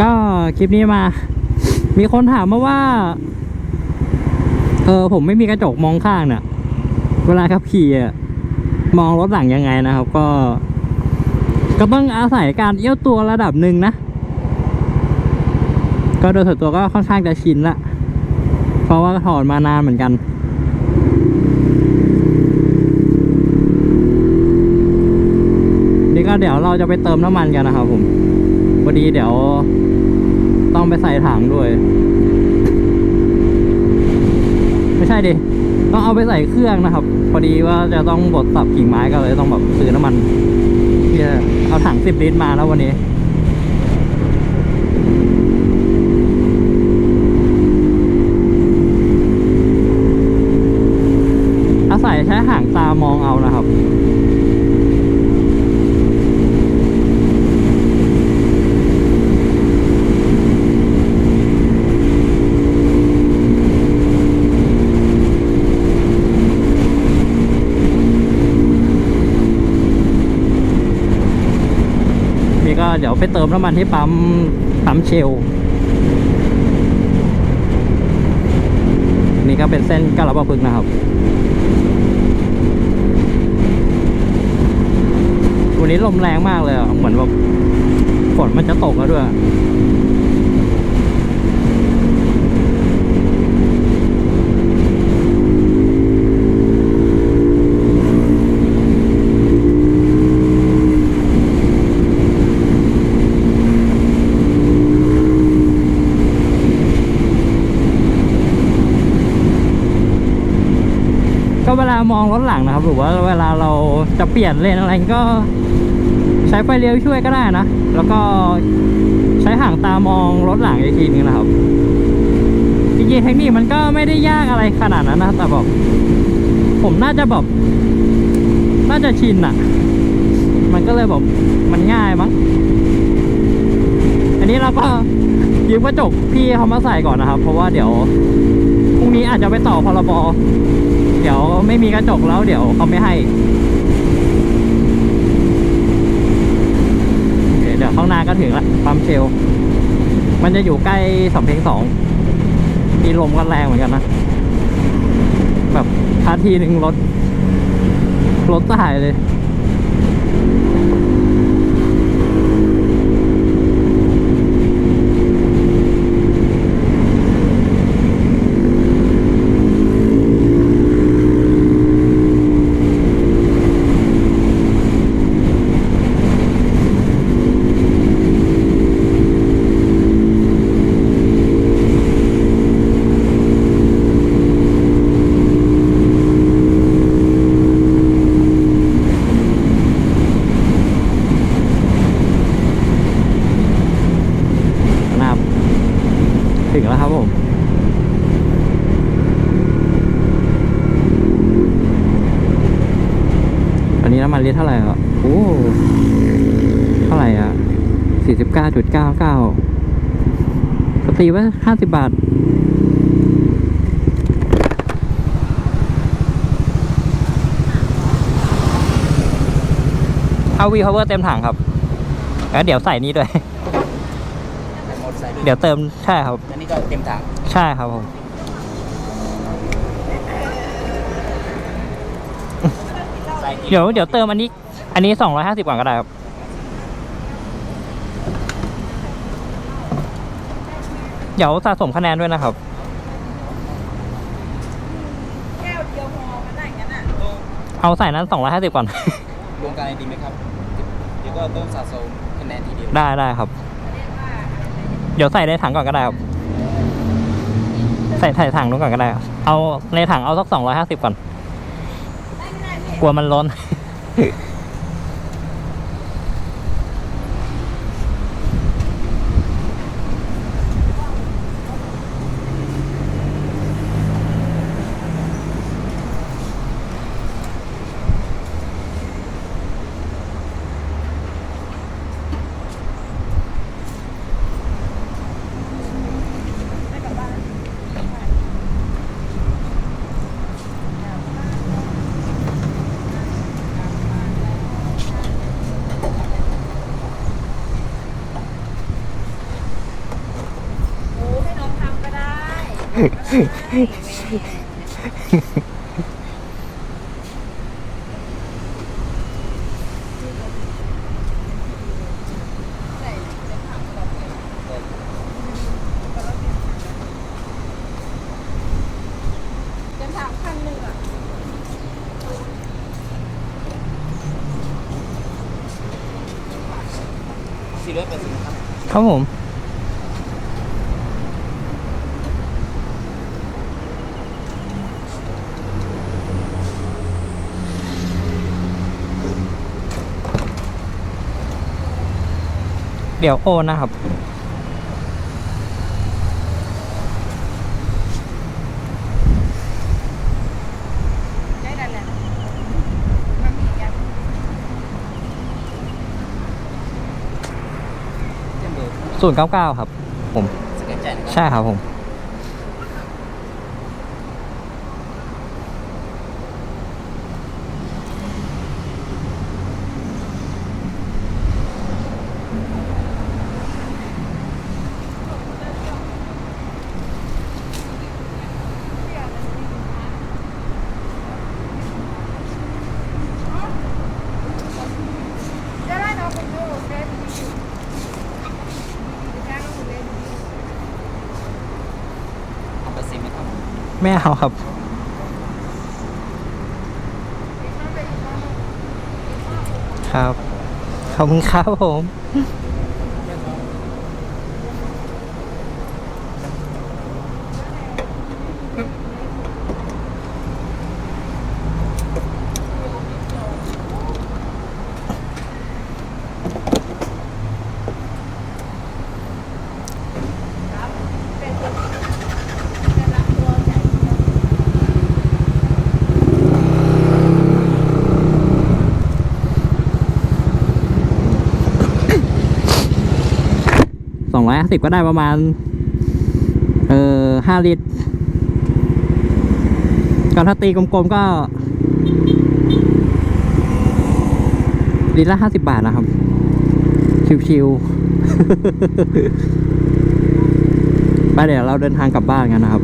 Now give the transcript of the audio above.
ก็คลิปนี้มา มีคนถามมาว่า เออผมไม่มีกระจกมองข้างเนี่ยเวลาขับขี่อะมองรถหลังยังไงนะครับ ก็ ก็ต้องอาศัยการเอี้ยวตัวระดับหนึ่งนะ ก็โดยส่วนตัวก็ค่อนข้างจะชินละ เพราะว่าถอดมานานเหมือนกันนี่ก็เดี๋ยวเราจะไปเติมน้ำมันกันนะครับผม พอดีเดี๋ยวต้องไปใส่ถังด้วย ไม่ใช่ดิต้องเอาไปใส่เครื่องนะครับ พอดีว่าจะต้องบดสับกิ่งไม้ก็เลยต้องแบบซื้อน้ำมันเพื่อเอาถังสิบลิตรมาแล้ววันนี้ อาศัยใช้ห่างตามองเอานะครับ นี่ก็เดี๋ยวไปเติมน้ำมันที่ปั๊มปั๊มเชลนี่ก็เป็นเส้นกาลปะพึกษ์นะครับ วันนี้ลมแรงมากเลยอะเหมือนแบบฝนมันจะตกแล้วด้วย มองรถหลังนะครับ หรือว่าเวลาเราจะเปลี่ยนเลนอะไรก็ใช้ไฟเลี้ยวช่วยก็ได้นะ แล้วก็ใช้ห่างตามองรถหลังอีกทีนึงนะครับจริงๆเทคนิคมันก็ไม่ได้ยากอะไรขนาดนั้นนะแต่แบบผมน่าจะแบบน่าจะชินอะมันก็เลยแบบมันง่ายมั้งอันนี้เราก็ยืมกระจกพี่เขามาใส่ก่อนนะครับ เพราะว่าเดี๋ยวพรุ่งนี้อาจจะไปต่อพรบ เดี๋ยวไม่มีกระจกแล้วเดี๋ยวเขาไม่ให้เดี๋ยวข้างหน้าก็ถึงละปั๊มเชล มันจะอยู่ใกล้สำเพ็งสองมีลมกันแรงเหมือนกันนะ แบบท่าทีหนึ่งรถ รถตายเลย นะครับ ถึงแล้วครับผม อั นนี้น้ำมันลิตรเท่าไหร่อะโอ้เท่าไหร่อะสี่สิบเก้าจุดเก้าเก้าก็ตีไว้ห้าสิบบาทเอาวีพาวเวอร์เต็มถังครับแล้วเดี๋ยวใส่นี้ด้วยหมดใส่ด้วยเดี๋ยวเติมใช่ครับ อันนี้ก็เต็มถัง ใช่ครับผม ใส่กี่ เดี๋ยวเดี๋ยวเติมอันนี้ อันนี้สองร้อยห้าสิบก่อนก็ได้ครับ เดี๋ยวสะสมคะแนนด้วยนะครับ แก้วเดียวพอมันได้งั้นอะเอาใส่นั้นสองร้อยห้าสิบก่อน รวมกันดีไหมครับ เดี๋ยวก็ต้องสะสมคะแนนทีเดียว ได้ได้ครับ เดี๋ยวใส่ในถังก่อนก็ได้ครับ ใส่ใส่ถังนู้นก่อนก็ได้ครับเอาในถังเอาสักสองร้อยห้าสิบก่อน กลัวมันร้อน เดินทางพันหนึ่งอะสี่ร้อยแปดสิบครับ ครับผม เดี๋ยวโอนนะครับได้แล้วแหละมันมีอย่างเจ้าเบอร์ศูนย์เก้าเก้าครับ ผมสแกนจ่ายนะครับใช่ครับผม ได้แล้วเนาะคุณดูได้ดีได้แล้วคุณได้ดี เอาเปอร์เซ็นต์ไหมครับ ไม่เอาครับ ครับ ขอบคุณครับผม สองร้อยห้าสิบก็ได้ประมาณ เอ่อห้าลิตรก็ถ้าตีกลมๆก็ลิตรละห้าสิบบาทนะครับ ชิวๆไปเดี๋ยวเราเดินทางกลับบ้านกันนะครับ